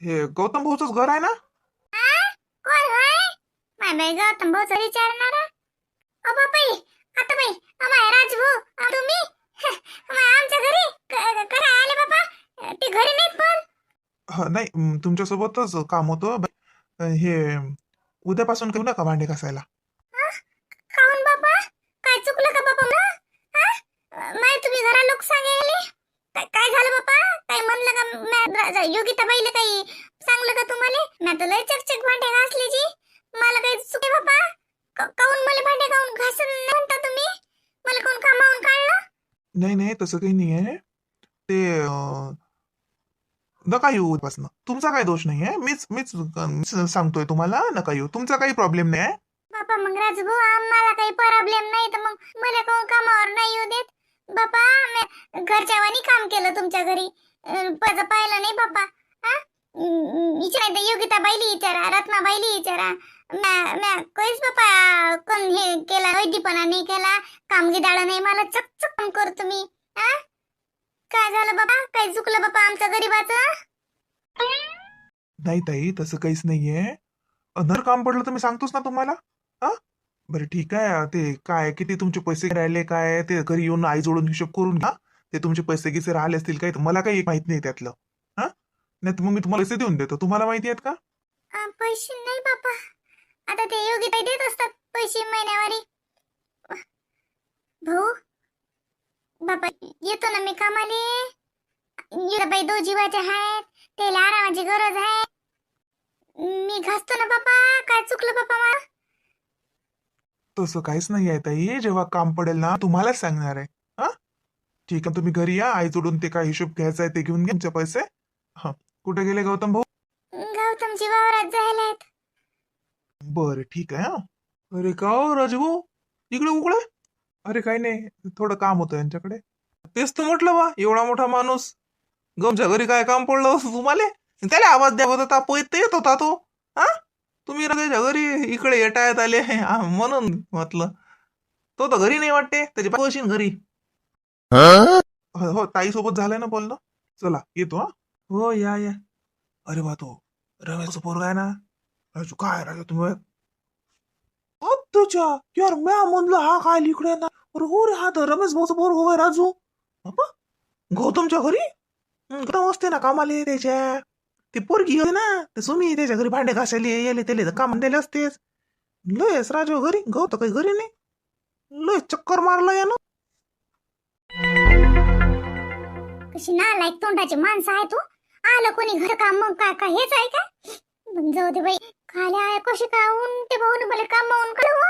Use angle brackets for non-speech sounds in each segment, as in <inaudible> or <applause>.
हे गौतम भाऊचंच घर आहे ना? कोण होय? माय बाई गौतम भाऊच विचारणार? ओ बापाई आता बाई अमाय राजभाऊ अ, तुम्ही? अमाय आमच्या घरी क- करा आले ते घरी नाहीत पण. नाही तुमच्यासोबतच काम होतं हे उद्यापासून घेऊ नका भांडे घासायला. बाबा काय चुकलं का बाबा मग हा? माय तुम्ही घरा लोक सांगेले काय काय झालं बाबा काय म्हणलं का म्या- रा- रा- योगिता बाईला काही सांगलं का तुम्हाला? मी तर लय चकचक भांडे घासले जी. मला काही चुके बाबा काऊन मला भांडे काऊन घासून म्हणता तुम्ही? मला कोण कामावून काढलं? नाही नाही तसं काही नाही आहे. ते नका येऊ उद्यापासून तुमचा काही दोष नाही आहे? मीच मीच सांगतोय तुम्हाला नका येऊ. तुमचा काही प्रॉब्लेम नाही आहे? बापा मग राजभाऊ आम्हाला काही प्रॉब्लेम नाही तर मग मला कोण कामावर नाही येऊ देत? बापा मी घरच्या काम केलं तुमच्या घरी. अं, पज पाहिलं नाही बाप्पा. हा अं, विचारा ते योगिता बाईली विचारा रत्ना बाईली विचारा म्या म्या काहीच बापा कोण हे केला वैद्यपणा नाही केला कामगिदाळ नाही मला चकचक काम करतो मी हा काय झालं बाबा काय चुकलं बाप्पा आमच्या गरीबाचं? नाही ताई तसं काहीच नाहीये. अधर काम पडलं तर मी सांगतोच ना तुम्हाला. हा बरं ठीक आहे ते काय किती तुमचे पैसे राहिले काय ते घरी येऊन आई जोडून हिशोब करून घ्या. ते तुमचे पैसे गिसे राहिले असतील काही मला काही माहीत नाही त्यातलं. हा? नाही मग मी तुम्हाला पैसे देऊन देतो. तुम्हाला माहिती आहेत का? पैसे नाही बापा. आता ते योगिता देत असतात पैसे महिन्यावारी. भाऊ बापा येतो ना मी कामाले. बाई दो जीवाचे आहेत त्याला आरामाची गरज आहे. मी घासतो ना बापा. काय चुकलं बापा मला? तसं काहीच नाही आहे ताई. जेव्हा काम पडेल ना तुम्हालाच सांगणार आहे. ठीक आहे तुम्ही घरी या. आई जोडून ते काय हिशोब घ्यायचा आहे ते घेऊन घ्या तुमचे पैसे. हा. कुठे गेले गौतम भाऊ? गौतमची वावरात जायला बरं ठीक आहे हा. अरे का हो राजभाऊ? इकडे उकडे अरे काही नाही थोडं काम होतं यांच्याकडे. तेच तर म्हटलं बा एवढा मोठा माणूस. गमच्या घरी काय काम पडलं होतं तुम्हाला? त्याला आवाज द्या होता पैत येत होता तो. हा? तुम्ही त्याच्या घरी इकडे येटायत आले. म्हणून म्हटलं. तो तर घरी नाही वाटते त्याची बायको घरी. हो हो ताई सोबत झालंय ना बोलणं? चला येतो हा. हो या या. अरे वा तो रमेशचा पोरगा आहे ना? राजू काय राजू तुम्ही? तुझ्या यार म्या म्हणलं हा काय इकडे ना? अरे हो रे हा तर रमेश भाऊचा पोर होय राजू. बाबा गौतमच्या घरी? गौतम असते ना कामाले त्याच्या. ती पोरगी होती ना ते सुमी त्याच्या घरी भांडे घासायला येले त्याले तर काम दिले असतेच. लयच राजू घरी गौत काही घरी नाही. लय चक्कर मारला यानं. कशी नालायक तोंडाची माणसं आहे तू. आलं कोणी घर काम मग काय काय हेच आहे का? जाऊ दे बाई. खाली आहे कशी काय ऊन ते भाऊन मला कामावून कळव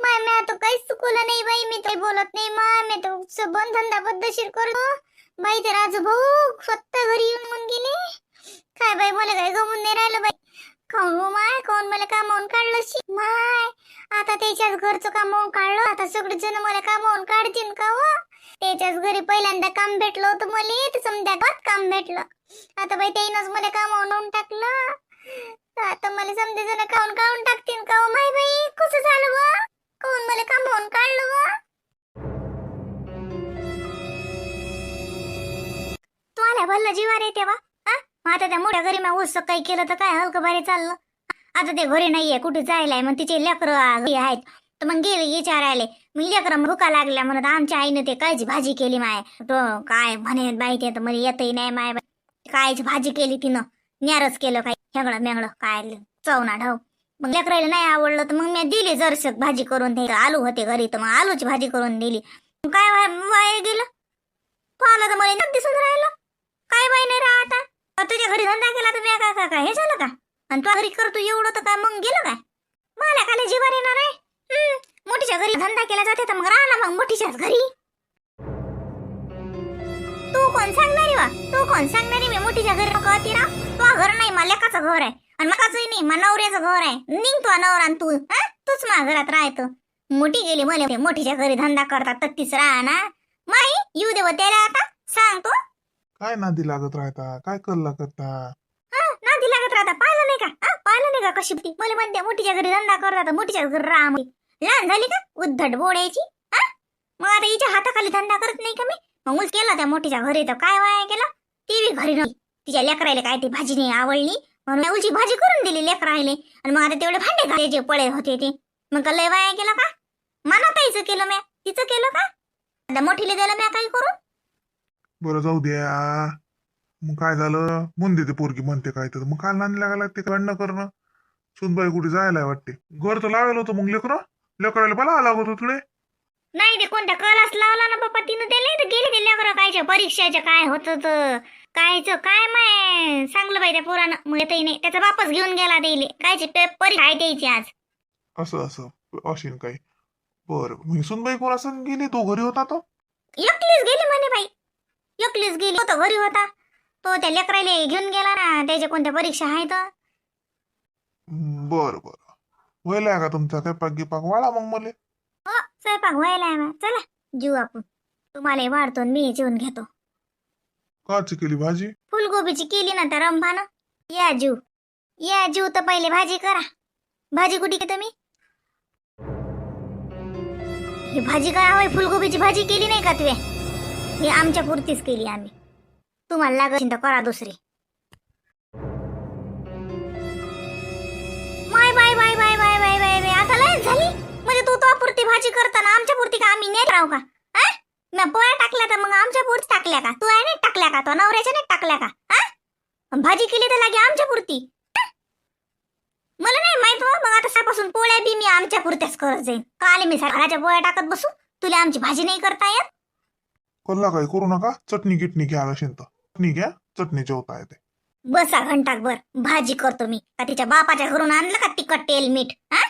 माय मी आता काहीच चुकवलं नाही बाई. मी काही बोलत नाही माय. मी तो सबन धंदा पद्धतशीर करतो बाई ते राजू भाऊ स्वतः घरी येऊन मग गेले. काय बाई मला काय गमून नाही राहिलं बाई. खाऊन हो माय? खाऊन मला कामावून काढलं शी माय आता त्याच्याच घरचं कामावून काढलं. आता सगळे जण मला कामावून काढतील का हो? त्याच्याच घरी पहिल्यांदा काम भेटलं होतं मला तर समजा काम भेटलं. आता बाई त्यानंच मला कामावून टाकलं. आता मला समजा जण काऊन काऊन टाकतील का हो माही माय बाई? कसं झालं व? काऊन मला कामावून काढलं व? तू आल्या भल्ला जीवार येते वा. आता त्या मोठ्या घरी मग ऊस काही केलं तर काय हलकं भारी चाललं? आता ते घरी नाहीये कुठे जायलाय मग तिचे लेकरं आहेत. तर मग गेले विचारायले मग लेकरं भुका लागल्या. म्हणत आमच्या आईनं ते कायची भाजी केली माय. तो काय म्हणे बाई ते तर मला येतही नाही माय कायची भाजी केली तिनं. न्यारच केलं काय हेगळं मेगळं काय चवना ढाव. मग लेकरायला नाही आवडलं तर मग मी दिली जरसक भाजी करून ते. आलू होते घरी तर मग आलूची भाजी करून दिली. मग काय वाय- वाया गेलं? तो आला तर मला दिसून राहिलं. काय बाई नाही राहा आता. तुझ्या घरी धंदा केला तर मी काय काय हे झालं का? आणि तू घरी करतो एवढं तर काय मग गेलं काय? मला खाली जीवर येणार आहे. मोठीच्या घरी धंदा केला जाते तर मग राहा ना मग मोठीच्याच घरी. तू कोण सांगणारी वा? तू कोण सांगणारी मी मोठीच्या घरी नको होती ना? तो घर नाही मला लेकाचं घर आहे. आणि मकाचंही नाही मला नवऱ्याचं घर आहे. निघ तो नवरा आणि तू हा? तूच माझ्या घरात राहतो. मोठी गेली मला मोठीच्या घरी धंदा करतात तर तीच राहा ना. माई येऊ दे त्याला आता. सांगतो काय नादी लागत राहता? काय कल्ला करता? हा नादी लागत राहता. पाहिलं नाही का? पाहिलं नाही का कशी ती? मला म्हणते मोठीच्या घरी धंदा करतात मोठीच्या घरी राहा. लहान झाली का? उद्धट बोडायची मग आता हिच्या हाताखाली धंदा करत नाही का मी? मग उच केला त्या मोठीच्या घरी तर काय वाया केला ती बी घरी नव्हती. तिच्या लेकरायला काय ती भाजी नाही आवडली? म्हणून उलची भाजी करून दिली लेकरायले. आणि मग आता तेवढे भांडे घाले जे पळे होते ते. मग लय वाया केलं का? मनाताईचं केलं म्या. तिचं केलं का? आता मोठीले दिलं म्या काही करून? बरं जाऊ द्या. मग काय झालं? म्हणते ते पोरगी म्हणते काय तर. मग काय नाणी लागायला लागते? काढणं करणं? सुनबाई कुठे जायला वाटते? घर तर लावेल होतं मग लेकरं. लेकरायला मला लागत होत तिकडे नाही ते कोणत्या कलास लावला ना बाप्पा तिनं दिले तर गेले ते लेकरं कायच्या परीक्षाच्या काय होतं कायचं काय माय? सांगलं बाई त्या पोरानं. मग येतही नाही. त्याचा बापच घेऊन गेला देईल कायचे पेपर काय द्यायची आज. असं असं. असेल काही. बरं. मग सुनबाई कोण असं गेली? तो घरी होता तो? एकलीच गेली म्हणे बाई. एकलीच गेली. तो घरी होता. तो त्या लेकराले घेऊन गेला ना. त्याच्या कोणत्या परीक्षा आहेत बरं बरं. व्हायला का तुमचा? काय गिपाक वाळा मग मला. हो स्वयंपाक व्हायला आहे बा. चला जीव आपण. तुम्हाला वाढतो आणि मी जेवून घेतो. काची केली भाजी? फुलगोबीची केली ना त्या रंभानं या जीव या जीव तर पहिले भाजी करा. भाजी कुठे की तुम्ही? ही भाजी काय होय फुलगोबीची भाजी केली नाही का तुझे ही आमच्या पुरतीच केली आम्ही. तुम्हाला लागत तर करा दुसरी. पुरती भाजी करताना आमच्या पुरती का आम्ही नाही राहू का? हा? मी पोळ्या टाकल्या तर मग आमच्या पुरती टाकल्या का? तू आहे नाही टाकल्या का? तो नवऱ्याच्या नाही टाकल्या का? हा? भाजी केली तर लागे आमच्या पुरती? मला नाही माहीत हो, मग आता सापासून पोळ्या बी मी आमच्या पुरत्याच करत जाईन. काल मी घराच्या पोळ्या टाकत बसू तुला आमची भाजी नाही करता येत? कल्ला काही करू नका चटणी गिटणी घ्या असेल तर चटणी घ्या चटणी जेवता येते. बसा घंटाकभर भाजी करतो मी. का तिच्या बापाच्या घरून आणलं का तिखट तेल मीठ? हा?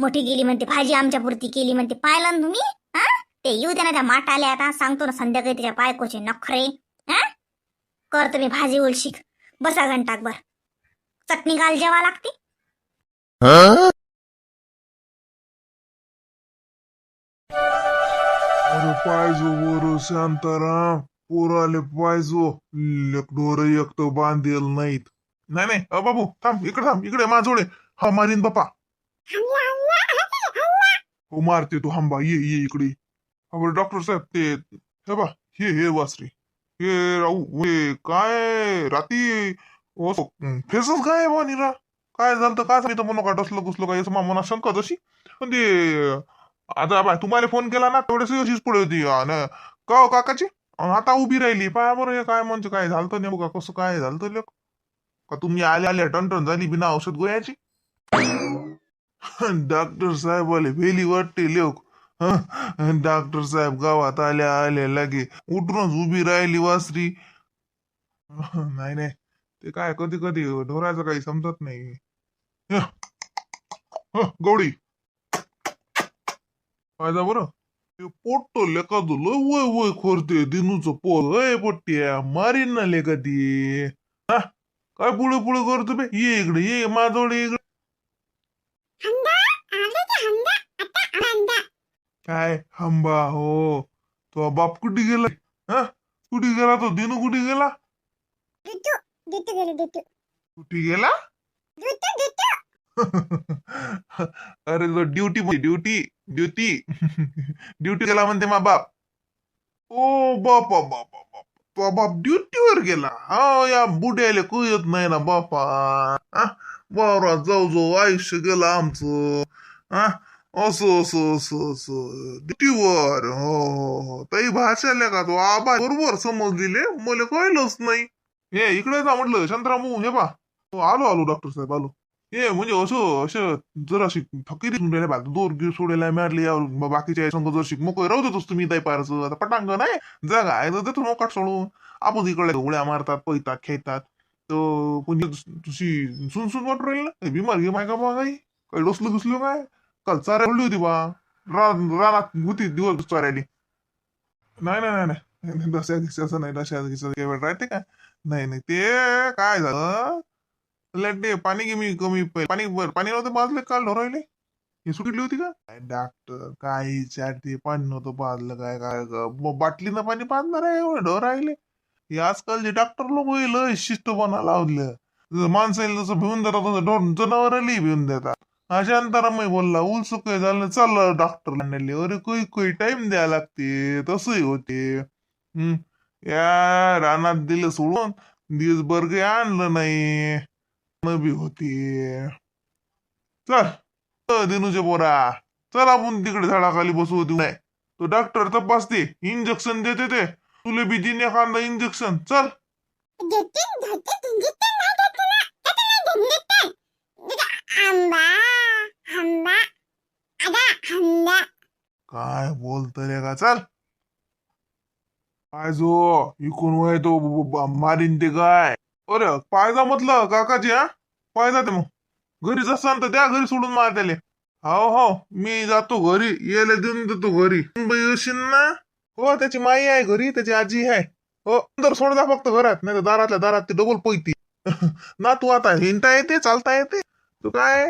मोठी गेली म्हणते भाजी आमच्या पुरती केली म्हणते. पाहिलं ना तुम्ही? हा? ते येऊ दे ना त्या माठ आल्या आता. सांगतो ना संध्याकाळी तिच्या बायकोचे नखरे. हा? करतो तुम्ही भाजी उलशीक. बसा घंटाकभर चटणी घाल जेवा लागते. अरे पाहिजो वर शांताराम. पोराले पाहिजो ढोर एक तर बांधेल नाहीत. नाही नाही. अ बाबू थांब. इकडे थांब. इकडे माझोडे हा मारीन बापा. हो मारते तू हंबा. ये ये इकडे. बरं डॉक्टर साहेब ते हे बा हे हे वासरे. हे राहू हे काय राती? फेसच काय बा निरा? काय झालं तर काय सांगितलं म्हणून का डसलं घुसलं काय असं मना शंका तशी पण ते आता बाय तुम्हाला फोन केला ना तेवढेच अशीच पुढे होती. का हो, काकाची? आता उभी राहिली. पाया बरं हे काय म्हणजे काय झालं नेमकं? कसं काय झालं लोक का तुम्ही आले आले टनटन झाली बिना औषध गोळ्याची? डॉक्टर साहेब आले वेली वाटते लोक डॉक्टर साहेब गावात आल्या आल्या लागे. उठूनच उभी राहिली वासरी. नाही नाही. ते काय कधी कधी ढोराचं काही समजत नाही. गौडी फायदा बरं. ते पोट्ट लेका लय वय वय खोरते दिनूचं पोर. अय पोट्ट्या मारीन ना लेखा ती. हा काय पुढे पुढे करतो बे? ये इकडे ये माझोडे इकडे. काय हंबा? हो. तो बाप कुठे गेला? हा? कुठे गेला तो? दिनू कुठे गेला? कुठे गेला? <laughs> अरे तो ड्युटी ड्युटी ड्युटी. <laughs> ड्युटी गेला म्हणते मा बाप. ओ बापा बापा बाप. तो बाप ड्युटीवर गेला. हा या बुड्याले कळत नाही ना बापा. हा वावरात जाऊ जाऊ आयुष्य गेलं आमचं हा असो असं असं असं ड्युटीवर हो हो हो ताई भाषा का तो आबा बरोबर समजलेले मला कळलंच नाही हे इकडे जा म्हटलं शांतरामू हे पा हो, आलो आलो डॉक्टर साहेब आलो हे म्हणजे असं असं जराशी फकीरी राहिले बा दोर गिर सोडायला मिळाली या बाकीच्या संघ जर शिक मोकळे राहू देतोस तुम्ही दाई पारचं आता पटांग नाही जागा आहे तर देतो मोकाट सोडून आपण इकडे उड्या मारतात पळतात खेळतात तर कोणी तुझी सुन सुन वाटू राहील ना हे बिमार घे माय का बा काही काही डोसलं घुसलं काय काल चारा बोलली होती बा रा- रानात होती दिवस चारायली नाही नाही नाही नाही दशा दिवसाचं नाही दशा दिवसाचं काही वेळ राहते का नाही नाही ते काय झालं लड्डे पाणी कमी कमी पाणी पाणी नव्हतं बाजलं काल ढोरायले हे सुटली होती का काय डॉक्टर काय ते पाणी नव्हतं बाजलं काय काय ग- बाटलीनं पाणी पाजणार आहे एवढं ढोरायले हे आजकालचे डॉक्टर लोक लय शिस्तपणा लावलं. जसं माणसाला जसं भिवून देतात तसं ढोर जनावरांनाही भिवून देतात. अशा अंतरामय बोलला उलस काय झालं चाललं डॉक्टर आणले. अरे कोई कोई टाइम द्यायला लागते. तसंही होते. हम्म. या रानात दिलं सोडून दिवसभर काही आणलं नाही. न बी होते. चल. दिनूचे पोरा. चल आपण तिकडे झाडाखाली बसू होती. नाही तो डॉक्टर तपासते. इंजेक्शन देते ते. तुले बी दिन एखादा इंजेक्शन चल आंबा आंबा आगा आंबा काय बोलतो रे का चल काय जो इकून वय तो मारीन ते काय अरे पायजा म्हटलं काकाजी हा पायजा ते मग घरी जसं तर त्या घरी सोडून मार त्याले हो हो मी जातो घरी यायला देऊन देतो घरी बाई येशील ना हो त्याची माई आहे घरी त्याची आजी आहे. हो अंदर सोड जा फक्त घरात नाही तर दारातल्या दारात ती डबल पोयती. <laughs> ना तू आता हिंडता येते चालता येते. तू काय?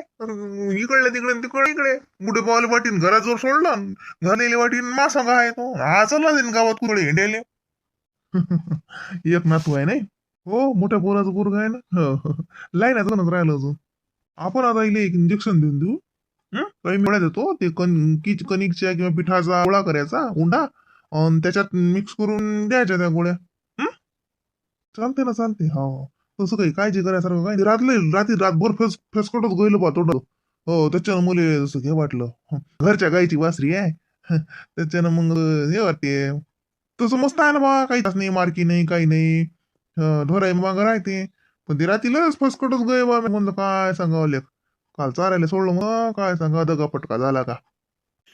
इकडले तिकडे तिकडे इकडे. मुठे पावले वाटीन घराजवळ सोडलं घालेले वाटीन मा सांगा आहे तो. हा चालला जाईन गावात कुठे हिंडेले <laughs> एक नातू आहे नाही? हो मोठ्या पोराचं पोरग आहे ना? हो, हो. हो. राहिलं अजून. आपण आता इले एक इंजेक्शन देऊन देऊ. काही मिळत येतो ते कण किच कणिकच्या किंवा पिठाचा गोळा करायचा उंडा. अन त्याच्यात मिक्स करून द्यायच्या त्या गोळ्या. हं? चालते ना चालते हो, हो तसं काही काळजी करायसारखं काही नाही. रात्री रात्री रातभर फेस फेसकटच गईल बा तोंड हो त्याच्यानं मुले जसं हे वाटलं. हं. घरच्या गाईची वासरी आहे. हं. त्याच्यानं मग हे वाटते. तसं मस्त आहे ना बा. काही तास नाही मारकी नाही काही नाही. अं, ढोराई राहते. पण ते रात्रीलाच फसकटच गय बा. मी म्हणलं काय सांगावं लेख काल चारायला सोडलं मग. काय सांगा दगा पटका झाला का?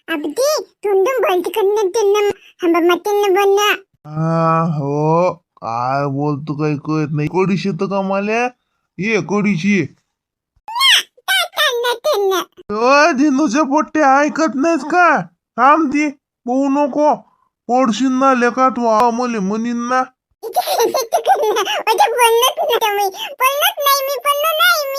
तुंडून बोलती कन्न तिन्न हंबा मतिन्न बोलना हा हो काय बोलतो काही कळत नाही कोडीशी तर कमाल्या ये कोडीशी कन्न तिन्न पोट्टे ऐकत नाहीस का थांब ती पोहू नको पोडशीन ना लेखा तू मुली म्हणीन ना बोलणंच नाही मी बोलणंच नाही मी बोललो